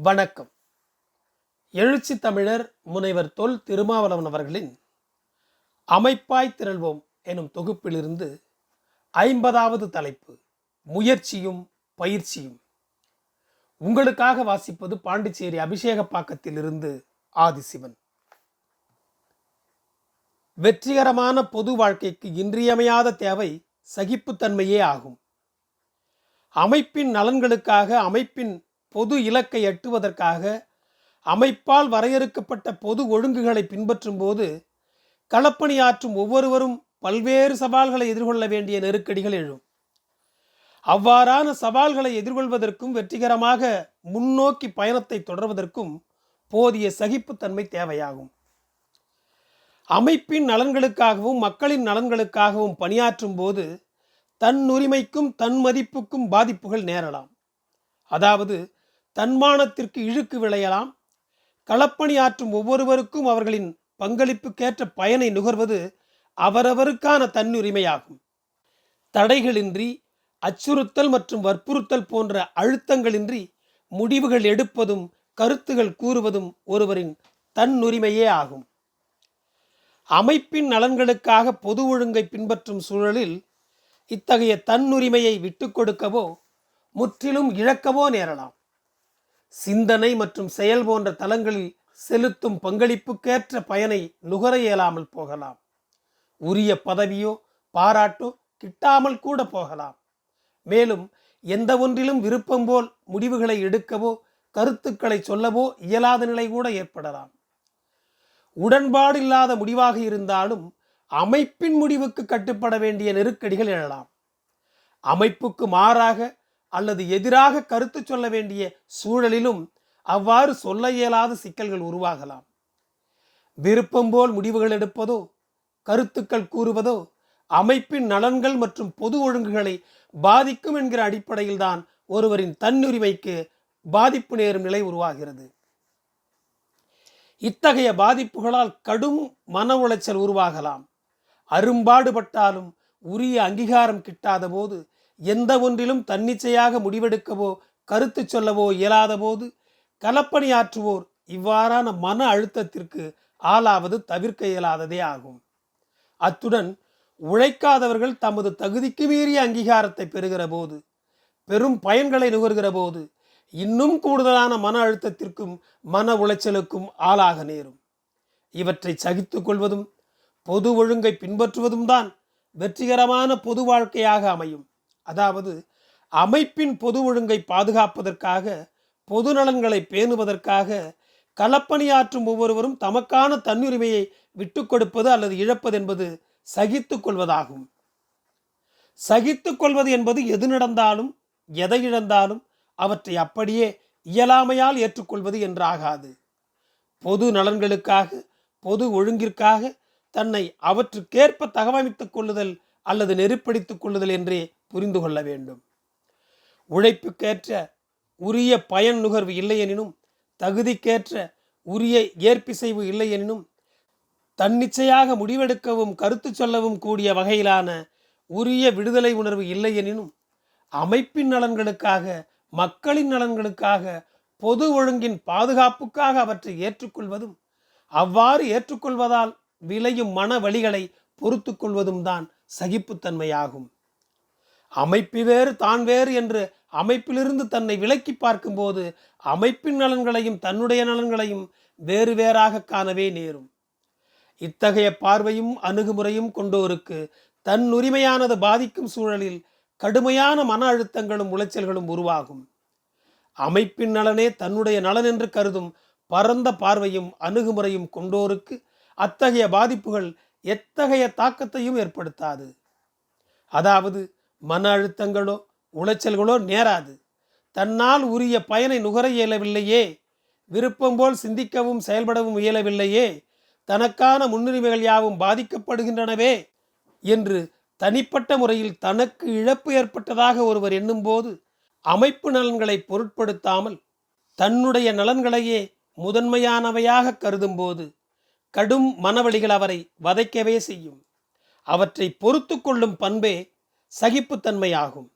வணக்கம். எழுச்சி தமிழர் முனைவர் தொல் திருமாவளவன் அவர்களின் அமைப்பாய் திரள்வோம் எனும் தொகுப்பிலிருந்து ஐம்பதாவது தலைப்பு முயற்சியும் பயிற்சியும். உங்களுக்காக வாசிப்பது பாண்டிச்சேரி அபிஷேகப்பாக்கத்திலிருந்து ஆதிசிவன். வெற்றிகரமான பொது வாழ்க்கைக்கு இன்றியமையாத தேவை சகிப்புத்தன்மையே ஆகும். அமைப்பின் நலன்களுக்காக அமைப்பின் பொது இலக்கை எட்டுவதற்காக அமைப்பால் வரையறுக்கப்பட்ட பொது ஒழுங்குகளை பின்பற்றும் போது களப்பணியாற்றும் ஒவ்வொருவரும் பல்வேறு சவால்களை எதிர்கொள்ள வேண்டிய நெருக்கடிகள் எழும். அவ்வாறான சவால்களை எதிர்கொள்வதற்கும் வெற்றிகரமாக முன்னோக்கி பயணத்தை தொடர்வதற்கும் போதிய சகிப்புத்தன்மை தேவையாகும். அமைப்பின் நலன்களுக்காகவும் மக்களின் நலன்களுக்காகவும் பணியாற்றும் போது தன்னுரிமைக்கும் தன் மதிப்புக்கும் பாதிப்புகள் நேரலாம். அதாவது தன்மானத்திற்கு இழுக்கு விளையலாம். களப்பணி ஆற்றும் ஒவ்வொருவருக்கும் அவர்களின் பங்களிப்புக்கேற்ற பயனை நுகர்வது அவரவருக்கான தன்னுரிமையாகும். தடைகளின்றி அச்சுறுத்தல் மற்றும் வற்புறுத்தல் போன்ற அழுத்தங்களின்றி முடிவுகள் எடுப்பதும் கருத்துகள் கூறுவதும் ஒருவரின் தன்னுரிமையே ஆகும். அமைப்பின் நலன்களுக்காக பொது ஒழுங்கை பின்பற்றும் சூழலில் இத்தகைய தன்னுரிமையை விட்டுக் கொடுக்கவோ முற்றிலும் இழக்கவோ நேரலாம். சிந்தனை மற்றும் செயல் போன்ற தளங்களில் செலுத்தும் பங்களிப்புக்கேற்ற பயனை நுகர இயலாமல் போகலாம். உரிய பதவியோ பாராட்டோ கிட்டாமல் கூட போகலாம். மேலும் எந்த ஒன்றிலும் விருப்பம் போல் முடிவுகளை எடுக்கவோ கருத்துக்களை சொல்லவோ இயலாத நிலை கூட ஏற்படலாம். உடன்பாடு இல்லாத முடிவாக இருந்தாலும் அமைப்பின் முடிவுக்கு கட்டுப்பட வேண்டிய நெருக்கடிகள் எழலாம். அமைப்புக்கு மாறாக அல்லது எதிராக கருத்து சொல்ல வேண்டிய சூழலிலும் அவ்வாறு சொல்ல இயலாத சிக்கல்கள் உருவாகலாம். விருப்பம் போல் முடிவுகள் எடுப்பதோ கருத்துக்கள் கூறுவதோ அமைப்பின் நலன்கள் மற்றும் பொது ஒழுங்குகளை பாதிக்கும் என்கிற அடிப்படையில்தான் ஒருவரின் தன்னுரிமைக்கு பாதிப்பு நேரும் நிலை உருவாகிறது. இத்தகைய பாதிப்புகளால் கடும் மன உளைச்சல் உருவாகலாம். அரும்பாடுபட்டாலும் உரிய அங்கீகாரம் கிட்டாத போது எந்த ஒன்றிலும் தன்னிச்சையாக முடிவெடுக்கவோ கருத்து சொல்லவோ இயலாத போது களப்பணியாற்றுவோர் இவ்வாறான மன அழுத்தத்திற்கு ஆளாவது தவிர்க்க இயலாததே ஆகும். அத்துடன் உழைக்காதவர்கள் தமது தகுதிக்கு மீறிய அங்கீகாரத்தை பெறுகிற போது பெரும் பயன்களை நுகர்கிற போது இன்னும் கூடுதலான மன அழுத்தத்திற்கும் மன உளைச்சலுக்கும் ஆளாக நேரும். இவற்றை சகித்து கொள்வதும் பொது ஒழுங்கை பின்பற்றுவதும் தான் வெற்றிகரமான பொது வாழ்க்கையாக அமையும். அதாவது அமைப்பின் பொது ஒழுங்கை பாதுகாப்பதற்காக பொது நலன்களை பேணுவதற்காக களப்பணியாற்றும் ஒவ்வொருவரும் தமக்கான தன்னுரிமையை விட்டு கொடுப்பது அல்லது இழப்பது என்பது சகித்துக் கொள்வதாகும். கொள்வது என்பது எது நடந்தாலும் எதை இழந்தாலும் அவற்றை அப்படியே இயலாமையால் ஏற்றுக்கொள்வது என்றாகாது. பொது நலன்களுக்காக பொது ஒழுங்கிற்காக தன்னை அவற்றுக்கேற்ப தகவமைத்துக் கொள்ளுதல் அல்லது நெருப்படுத்திக் கொள்ளுதல் என்றே புரிந்து கொள்ள வேண்டும். உழைப்புக்கேற்ற உரிய பயன் நுகர்வு இல்லையெனினும் தகுதிக்கேற்ற உரிய ஏற்பிசைவு இல்லையெனினும் தன்னிச்சையாக முடிவெடுக்கவும் கருத்து சொல்லவும் கூடிய வகையிலான உரிய விடுதலை உணர்வு இல்லையெனினும் அமைப்பின் நலன்களுக்காக மக்களின் நலன்களுக்காக பொது ஒழுங்கின் பாதுகாப்புக்காக அவற்றை ஏற்றுக்கொள்வதும் அவ்வாறு ஏற்றுக்கொள்வதால் விளையும் மன வழிகளை பொறுத்து கொள்வதும் தான் சகிப்புத்தன்மையாகும். அமைப்பு வேறு தான் வேறு என்று அமைப்பிலிருந்து தன்னை விலக்கி பார்க்கும்போது அமைப்பின் நலன்களையும் தன்னுடைய நலன்களையும் வேறு வேறாக காணவே நேரும். இத்தகைய பார்வையும் அணுகுமுறையும் கொண்டோருக்கு தன் உரிமையானது பாதிக்கும் சூழலில் கடுமையான மன அழுத்தங்களும் உளைச்சல்களும் உருவாகும். அமைப்பின் நலனே தன்னுடைய நலன் என்று கருதும் பரந்த பார்வையும் அணுகுமுறையும் கொண்டோருக்கு அத்தகைய பாதிப்புகள் எத்தகைய தாக்கத்தையும் ஏற்படுத்தாது. அதாவது மன அழுத்தங்களோ உளைச்சல்களோ நேராது. தன்னால் உரிய பயனை நுகர இயலவில்லையே. விருப்பம் போல் சிந்திக்கவும் செயல்படவும் இயலவில்லையே. தனக்கான முன்னுரிமைகள் யாவும் பாதிக்கப்படுகின்றனவே என்று தனிப்பட்ட முறையில் தனக்கு இழப்பு ஏற்பட்டதாக ஒருவர் எண்ணும்போது அமைப்பு நலன்களை பொருட்படுத்தாமல் தன்னுடைய நலன்களையே முதன்மையானவையாக கருதும்போது கடும் மனவழிகள் அவரை வதைக்கவே செய்யும். அவற்றை பொறுத்து கொள்ளும் பண்பே சகிப்புத்தன்மையாகும்.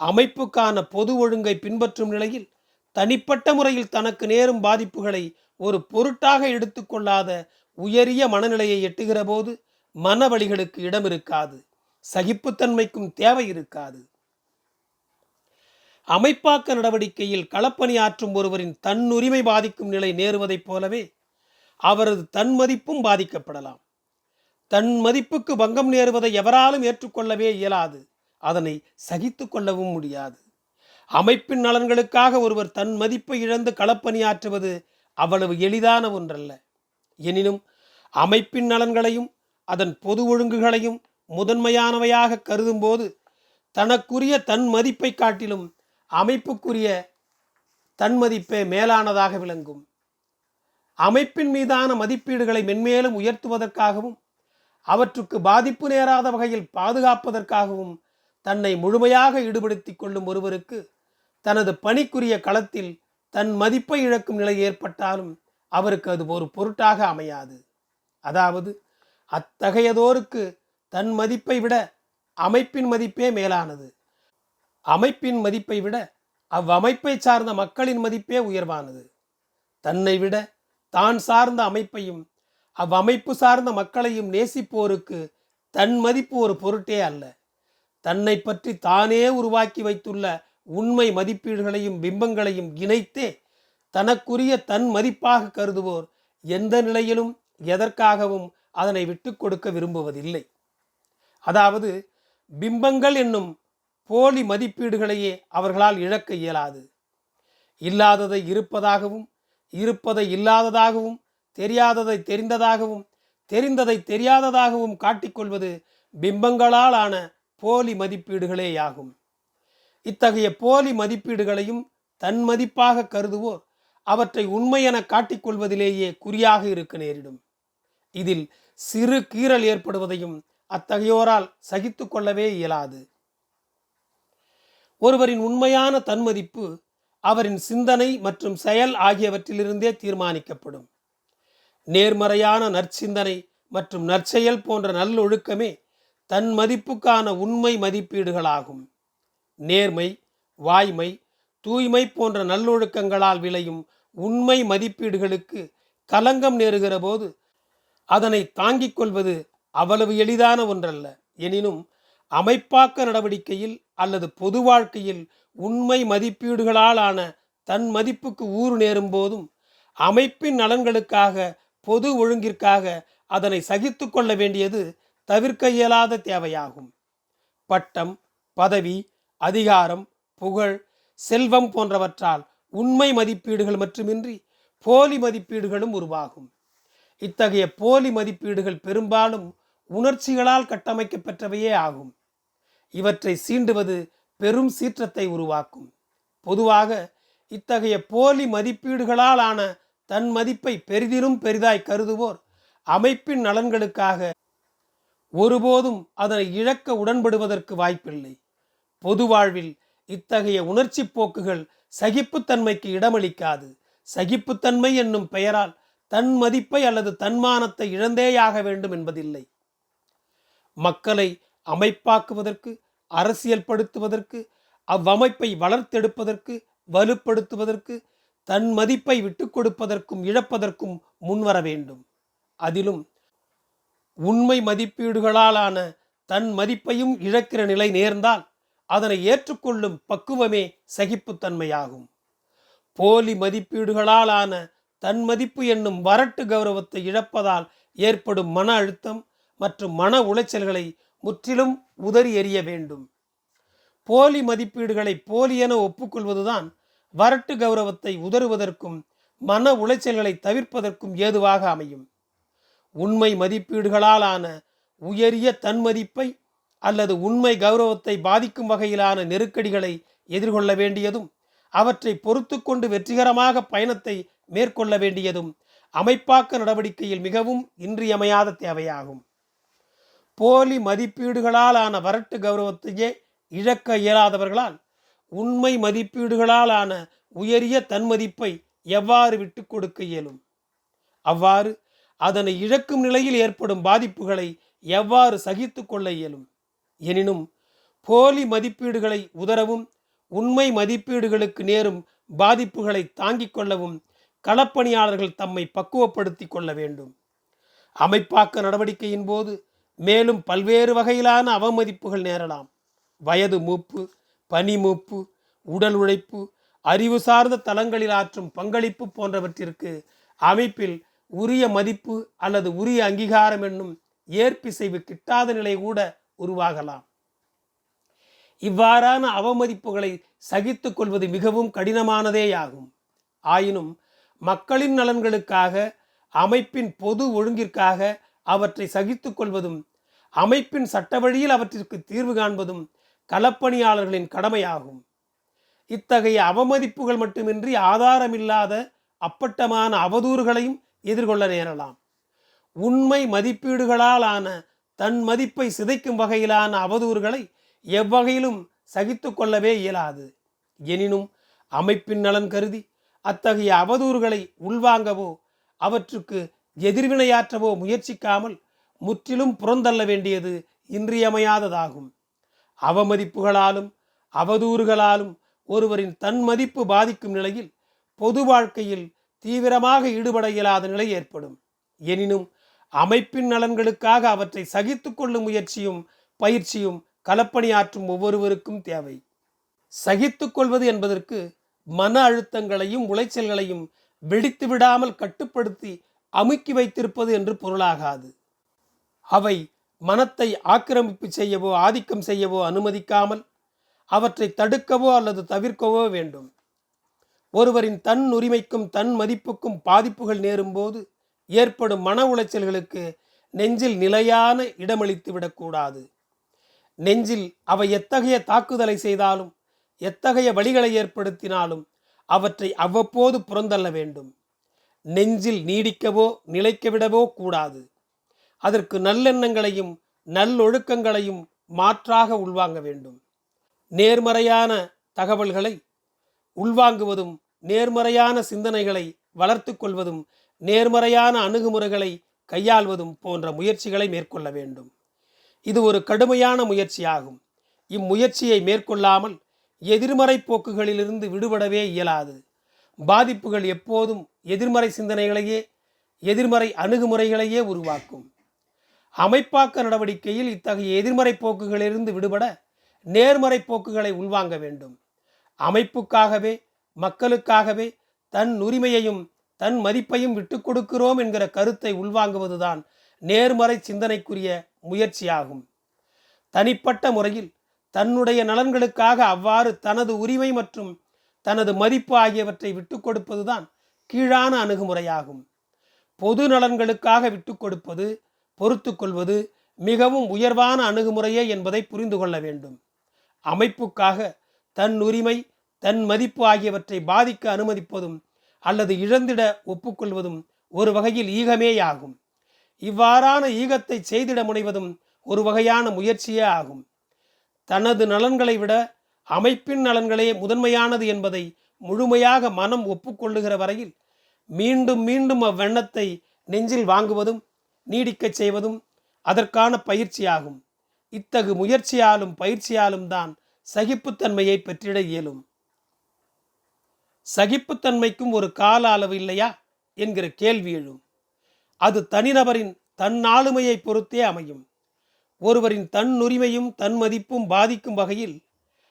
அமைப்புக்கான பொது ஒழுங்கை பின்பற்றும் நிலையில் தனிப்பட்ட முறையில் தனக்கு நேரும் பாதிப்புகளை ஒரு பொருட்டாக எடுத்துக்கொள்ளாத உயரிய மனநிலையை எட்டுகிற போது மன வழிகளுக்கு இடம் இருக்காது. சகிப்புத்தன்மைக்கும் தேவை இருக்காது. அமைப்பாக்க நடவடிக்கையில் களப்பணியாற்றும் ஒருவரின் தன்னுரிமை பாதிக்கும் நிலை நேருவதைப் போலவே அவரது தன்மதிப்பும் பாதிக்கப்படலாம். தன் மதிப்புக்கு பங்கம் நேருவதை எவராலும் ஏற்றுக்கொள்ளவே இயலாது. அதனை சகித்து கொள்ளவும் முடியாது. அமைப்பின் நலன்களுக்காக ஒருவர் தன் மதிப்பை இழந்து களப்பணியாற்றுவது அவ்வளவு எளிதான ஒன்றல்ல. எனினும் அமைப்பின் நலன்களையும் அதன் பொது ஒழுங்குகளையும் முதன்மையானவையாக கருதும்போது தனக்குரிய தன் மதிப்பை காட்டிலும் அமைப்புக்குரிய தன்மதிப்பே மேலானதாக விளங்கும். அமைப்பின் மீதான மதிப்பீடுகளை மென்மேலும் உயர்த்துவதற்காகவும் அவற்றுக்கு பாதிப்பு நேராத வகையில் பாதுகாப்பதற்காகவும் தன்னை முழுமையாக ஈடுபடுத்திக் கொள்ளும் ஒருவருக்கு தனது பணிக்குரிய களத்தில் தன் மதிப்பை இழக்கும் நிலை ஏற்பட்டாலும் அவருக்கு அது ஒரு பொருட்டாக அமையாது. அதாவது அத்தகையதோருக்கு தன் மதிப்பை விட அமைப்பின் மதிப்பே மேலானது. அமைப்பின் மதிப்பை விட அவ்வமைப்பை சார்ந்த மக்களின் மதிப்பே உயர்வானது. தன்னை விட தான் சார்ந்த அமைப்பையும் அவ்வமைப்பு சார்ந்த மக்களையும் நேசிப்போருக்கு தன் மதிப்பு ஒரு பொருட்டே அல்ல. தன்னை பற்றி தானே உருவாக்கி வைத்துள்ள உண்மை மதிப்பீடுகளையும் பிம்பங்களையும் இணைத்தே தனக்குரிய தன் மதிப்பாக கருதுவோர் எந்த நிலையிலும் எதற்காகவும் அதனை விட்டு கொடுக்க விரும்புவதில்லை. அதாவது பிம்பங்கள் என்னும் போலி மதிப்பீடுகளையே அவர்களால் இழக்க இயலாது. இல்லாததை இருப்பதாகவும் இருப்பதை இல்லாததாகவும் தெரியாததை தெரிந்ததாகவும் தெரிந்ததை தெரியாததாகவும் காட்டிக்கொள்வது பிம்பங்களால் ஆன போலி மதிப்பீடுகளேயாகும். இத்தகைய போலி மதிப்பீடுகளையும் தன் மதிப்பாக கருதுவோர் அவற்றை உண்மை என காட்டிக்கொள்வதிலேயே குறியாக இருக்க நேரிடும். இதில் சிறு கீறல் ஏற்படுவதையும் அத்தகையோரால் சகித்து கொள்ளவே இயலாது. ஒருவரின் உண்மையான தன்மதிப்பு அவரின் சிந்தனை மற்றும் செயல் ஆகியவற்றிலிருந்தே தீர்மானிக்கப்படும். நேர்மறையான நற்சிந்தனை மற்றும் நற்செயல் போன்ற நல்லொழுக்கமே தன் மதிப்புக்கான உண்மை மதிப்பீடுகளாகும். நேர்மை வாய்மை தூய்மை போன்ற நல்லொழுக்கங்களால் விளையும் உண்மை மதிப்பீடுகளுக்கு கலங்கம் நேருகிற போது அதனை தாங்கிக் கொள்வது அவ்வளவு எளிதான ஒன்றல்ல. எனினும் அமைப்பாக்க நடவடிக்கையில் அல்லது பொது வாழ்க்கையில் உண்மை மதிப்பீடுகளால் ஆன தன் மதிப்புக்கு ஊறு நேரும் போதும் அமைப்பின் நலன்களுக்காக பொது ஒழுங்கிற்காக அதனை சகித்து கொள்ள வேண்டியது தவிர்க்க இயலாத தேவையாகும். பட்டம் பதவி அதிகாரம் புகழ் செல்வம் போன்றவற்றால் உண்மை மதிப்பீடுகள் மட்டுமின்றி போலி மதிப்பீடுகளும் உருவாகும். இத்தகைய போலி மதிப்பீடுகள் பெரும்பாலும் உணர்ச்சிகளால் கட்டமைக்கப்பெற்றவையே ஆகும். இவற்றை சீண்டுவது பெரும் சீற்றத்தை உருவாக்கும். பொதுவாக இத்தகைய போலி மதிப்பீடுகளால் ஆன தன் மதிப்பை பெரிதிலும் பெரிதாய் கருதுவோர் அமைப்பின் நலன்களுக்காக ஒருபோதும் அதனை இழக்க உடன்படுவதற்கு வாய்ப்பில்லை. பொது வாழ்வில் இத்தகைய உணர்ச்சி போக்குகள் சகிப்புத்தன்மைக்கு இடமளிக்காது. சகிப்புத்தன்மை என்னும் பெயரால் தன் மதிப்பை அல்லது தன்மானத்தை இழந்தேயாக வேண்டும் என்பதில்லை. மக்களை அமைப்பாக்குவதற்கு அரசியல்படுத்துவதற்கு அவ்வமைப்பை வளர்த்தெடுப்பதற்கு வலுப்படுத்துவதற்கு தன் மதிப்பை விட்டு கொடுப்பதற்கும் இழப்பதற்கும் முன்வர வேண்டும். அதிலும் உண்மை மதிப்பீடுகளாலான தன் மதிப்பையும் இழக்கிற நிலை நேர்ந்தால் அதனை ஏற்றுக்கொள்ளும் பக்குவமே சகிப்புத்தன்மையாகும். போலி மதிப்பீடுகளாலான தன் மதிப்பு என்னும் வரட்டு கௌரவத்தை இழப்பதால் ஏற்படும் மன அழுத்தம் மற்றும் மன உளைச்சல்களை முற்றிலும் உதறி எறிய வேண்டும். போலி மதிப்பீடுகளை போலி என ஒப்புக்கொள்வதுதான் வரட்டு கௌரவத்தை உதறுவதற்கும் மன உளைச்சல்களை தவிர்ப்பதற்கும் ஏதுவாக அமையும். உண்மை மதிப்பீடுகளாலான உயரிய தன்மதிப்பை அல்லது உண்மை கௌரவத்தை பாதிக்கும் வகையிலான நெருக்கடிகளை எதிர்கொள்ள வேண்டியதும் அவற்றை பொறுத்து கொண்டு வெற்றிகரமாக பயணத்தை மேற்கொள்ள வேண்டியதும் அமைப்பாக்க நடவடிக்கையில் மிகவும் இன்றியமையாத தேவையாகும். போலி மதிப்பீடுகளாலான வரட்டு கௌரவத்தையே இழக்க இயலாதவர்களால் உண்மை மதிப்பீடுகளாலான உயரிய தன்மதிப்பை எவ்வாறு விட்டு கொடுக்க இயலும்? அவ்வாறு அதனை இழக்கும் நிலையில் ஏற்படும் பாதிப்புகளை எவ்வாறு சகித்து கொள்ள இயலும்? எனினும் போலி மதிப்பீடுகளை உதரவும் உண்மை மதிப்பீடுகளுக்கு நேரும் பாதிப்புகளை தாங்கிக் கொள்ளவும் களப்பணியாளர்கள் தம்மை பக்குவப்படுத்தி கொள்ள வேண்டும். அமைப்பாக்க நடவடிக்கையின் போது மேலும் பல்வேறு வகையிலான அவமதிப்புகள் நேரலாம். வயது மூப்பு பனிமூப்பு உடல் உழைப்பு அறிவு சார்ந்த தளங்களில் ஆற்றும் பங்களிப்பு போன்றவற்றிற்கு அமைப்பில் உரிய மதிப்பு அல்லது உரிய அங்கீகாரம் என்னும் ஏற்பிசைவு கிட்டாத நிலை கூட உருவாகலாம். இவ்வாறான அவமதிப்புகளை சகித்துக் கொள்வது மிகவும் கடினமானதேயாகும். ஆயினும் மக்களின் நலன்களுக்காக அமைப்பின் பொது ஒழுங்கிற்காக அவற்றை சகித்துக் கொள்வதும் அமைப்பின் சட்ட வழியில் அவற்றிற்கு தீர்வு காண்பதும் களப்பணியாளர்களின் கடமையாகும். இத்தகைய அவமதிப்புகள் மட்டுமின்றி ஆதாரமில்லாத அப்பட்டமான அவதூறுகளையும் எதிர்கொள்ள நேரலாம். உண்மை மதிப்பீடுகளாலான தன் மதிப்பை சிதைக்கும் வகையிலான அவதூறுகளை எவ்வகையிலும் சகித்து கொள்ளவே இயலாது. எனினும் அமைப்பின் நலன் கருதி அத்தகைய அவதூறுகளை உள்வாங்கவோ அவற்றுக்கு எதிர்வினையாற்றவோ முயற்சிக்காமல் முற்றிலும் புறந்தள்ள வேண்டியது இன்றியமையாததாகும். அவமதிப்புகளாலும் அவதூறுகளாலும் ஒருவரின் தன் மதிப்பு பாதிக்கும் நிலையில் பொது வாழ்க்கையில் தீவிரமாக ஈடுபட இயலாத நிலை ஏற்படும். எனினும் அமைப்பின் நலன்களுக்காக அவற்றை சகித்து கொள்ளும் முயற்சியும் பயிற்சியும் களப்பணியாற்றும் ஒவ்வொருவருக்கும் தேவை. சகித்து கொள்வது என்பதற்கு மன அழுத்தங்களையும் உளைச்சல்களையும் வெடித்து விடாமல் கட்டுப்படுத்தி அமுக்கி வைத்திருப்பது என்று பொருளாகாது. அவை மனத்தை ஆக்கிரமிப்பு செய்யவோ ஆதிக்கம் செய்யவோ அனுமதிக்காமல் அவற்றை தடுக்கவோ அல்லது தவிர்க்கவோ வேண்டும். ஒருவரின் தன் உரிமைக்கும் தன் மதிப்புக்கும் பாதிப்புகள் நேரும்போது ஏற்படும் மன உளைச்சல்களுக்கு நெஞ்சில் நிலையான இடமளித்து விடக்கூடாது. நெஞ்சில் அவை எத்தகைய தாக்குதலை செய்தாலும் எத்தகைய வழிகளை ஏற்படுத்தினாலும் அவற்றை அவ்வப்போது புறந்தள்ள வேண்டும். நெஞ்சில் நீடிக்கவோ நிலைக்கவிடவோ கூடாது. அதற்கு நல்லெண்ணங்களையும் நல்லொழுக்கங்களையும் மாற்றாக உள்வாங்க வேண்டும். நேர்மறையான தகவல்களை உள்வாங்குவதும் நேர்மறையான சிந்தனைகளை வளர்த்து கொள்வதும் நேர்மறையான அணுகுமுறைகளை கையாள்வதும் போன்ற முயற்சிகளை மேற்கொள்ள வேண்டும். இது ஒரு கடுமையான முயற்சியாகும். இம்முயற்சியை மேற்கொள்ளாமல் எதிர்மறை போக்குகளிலிருந்து விடுபடவே இயலாது. பாதிப்புகள் எப்போதும் எதிர்மறை சிந்தனைகளையே எதிர்மறை அணுகுமுறைகளையே உருவாக்கும். அமைப்பாக்க நடவடிக்கையில் இத்தகைய எதிர்மறை போக்குகளிலிருந்து விடுபட நேர்மறை போக்குகளை உள்வாங்க வேண்டும். அமைப்புக்காகவே மக்களுக்காகவே தன் உரிமையையும் தன் மதிப்பையும் விட்டு கொடுக்கிறோம் என்கிற கருத்தை உள்வாங்குவதுதான் நேர்மறை சிந்தனைக்குரிய முயற்சியாகும். தனிப்பட்ட முறையில் தன்னுடைய நலன்களுக்காக அவ்வாறு தனது உரிமை மற்றும் தனது மதிப்பு ஆகியவற்றை விட்டு கொடுப்பதுதான் கீழான அணுகுமுறையாகும். பொது நலன்களுக்காக விட்டு கொடுப்பது பொறுத்து கொள்வது மிகவும் உயர்வான அணுகுமுறையே என்பதை புரிந்து கொள்ள வேண்டும். அமைப்புக்காக தன் உரிமை தன் மதிப்பு ஆகியவற்றை பாதிக்க அனுமதிப்பதும் அல்லது இழந்திட ஒப்புக்கொள்வதும் ஒரு வகையில் ஈகமேயாகும் இவ்வாறான ஈகத்தை செய்திட முனைவதும் ஒரு வகையான முயற்சியே ஆகும். தனது நலன்களை விட அமைப்பின் நலன்களே முதன்மையானது என்பதை முழுமையாக மனம் ஒப்புக்கொள்ளுகிற வரையில் மீண்டும் மீண்டும் அவ்வெண்ணத்தை நெஞ்சில் வாங்குவதும் நீடிக்கச் செய்வதும் அதற்கான பயிற்சியாகும். இத்தகு முயற்சியாலும் பயிற்சியாலும் தான் சகிப்புத்தன்மையை பெற்றிட இயலும். சகிப்புத்தன்மைக்கும் ஒரு கால அளவு இல்லையா? என்கிற கேள்வி எழும். அது தனிநபரின் தன் ஆளுமையை பொறுத்தே அமையும். ஒருவரின் தன்னுரிமையும் தன்மதிப்பும் தன் மதிப்பும் பாதிக்கும் வகையில்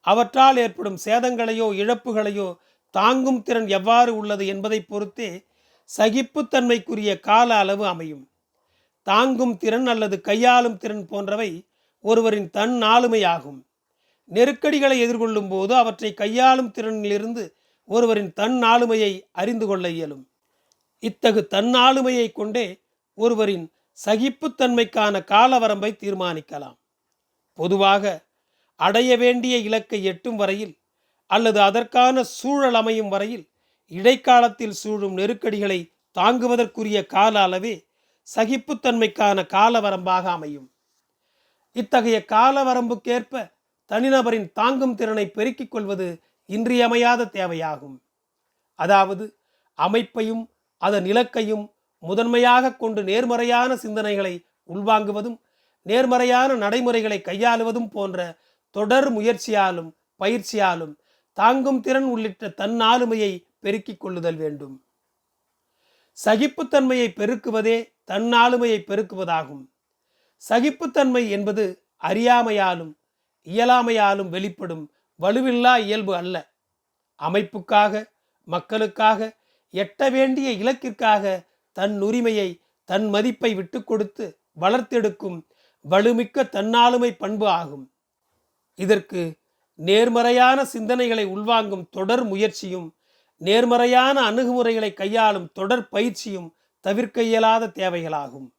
அவற்றால் ஏற்படும் சேதங்களையோ இழப்புகளையோ தாங்கும் திறன் எவ்வாறு உள்ளது என்பதை பொறுத்தே சகிப்புத்தன்மைக்குரிய கால அளவு அமையும். தாங்கும் திறன் அல்லது கையாளும் திறன் போன்றவை ஒருவரின் தன் ஆளுமையாகும். நெருக்கடிகளை எதிர்கொள்ளும் போது அவற்றை கையாளும் திறனிலிருந்து ஒருவரின் தன் ஆளுமையை அறிந்து கொள்ள இயலும். இத்தகு தன்னாளுமையை கொண்டே ஒருவரின் சகிப்புத்தன்மைக்கான காலவரம்பை தீர்மானிக்கலாம். பொதுவாக அடைய வேண்டிய இலக்கை எட்டும் வரையில் அல்லது அதற்கான சூழல் அமையும் வரையில் இடைக்காலத்தில் சூழும் நெருக்கடிகளை தாங்குவதற்குரிய கால அளவே சகிப்புத்தன்மைக்கான காலவரம்பாக அமையும். இத்தகைய காலவரம்புக்கேற்ப தனிநபரின் தாங்கும் திறனை பெருக்கிக் கொள்வது இன்றியமையாத தேவையாகும். அதாவது அமைப்பையும் அதன் இலக்கையும் முதன்மையாக கொண்டு நேர்மறையான சிந்தனைகளை உள்வாங்குவதும் நேர்மறையான நடைமுறைகளை கையாளுவதும் போன்ற தொடர் முயற்சியாலும் பயிற்சியாலும் தாங்கும் திறன் உள்ளிட்ட தன்னாளுமையை பெருக்கிக் கொள்ளுதல் வேண்டும். சகிப்புத்தன்மையை பெருக்குவதே தன்னாளுமையை பெருக்குவதாகும். சகிப்புத்தன்மை என்பது அறியாமையாலும் இயலாமையாலும் வெளிப்படும் வலுவில்லா இயல்பு அல்ல. அமைப்புக்காக மக்களுக்காக எட்ட வேண்டிய இலக்கிற்காக தன் உரிமையை தன் மதிப்பை விட்டு கொடுத்து வளர்த்தெடுக்கும் வலுமிக்க தன்னாளுமை பண்பு ஆகும். இதற்கு நேர்மறையான சிந்தனைகளை உள்வாங்கும் தொடர் முயற்சியும் நேர்மறையான அணுகுமுறைகளை கையாளும் தொடர் பயிற்சியும் தவிர்க்க இயலாத தேவைகளாகும்.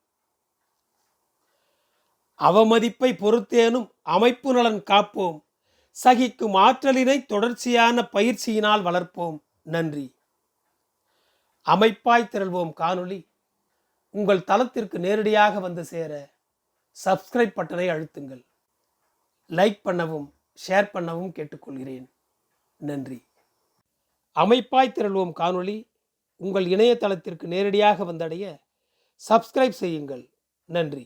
அவமதிப்பை பொறுத்தேனும் அமைப்பு நலன் காப்போம். சகிக்கும் ஆற்றலினை தொடர்ச்சியான பயிற்சியினால் வளர்ப்போம். நன்றி. அமைப்பாய் திரள்வோம் காணொளி. உங்கள் தளத்திற்கு நேரடியாக வந்து சேர சப்ஸ்கிரைப் பட்டனை அழுத்துங்கள். லைக் பண்ணவும் ஷேர் பண்ணவும் கேட்டுக்கொள்கிறேன். நன்றி. அமைப்பாய் திரள்வோம் காணொளி. உங்கள் இணையதளத்திற்கு நேரடியாக வந்தடைய சப்ஸ்கிரைப் செய்யுங்கள். நன்றி.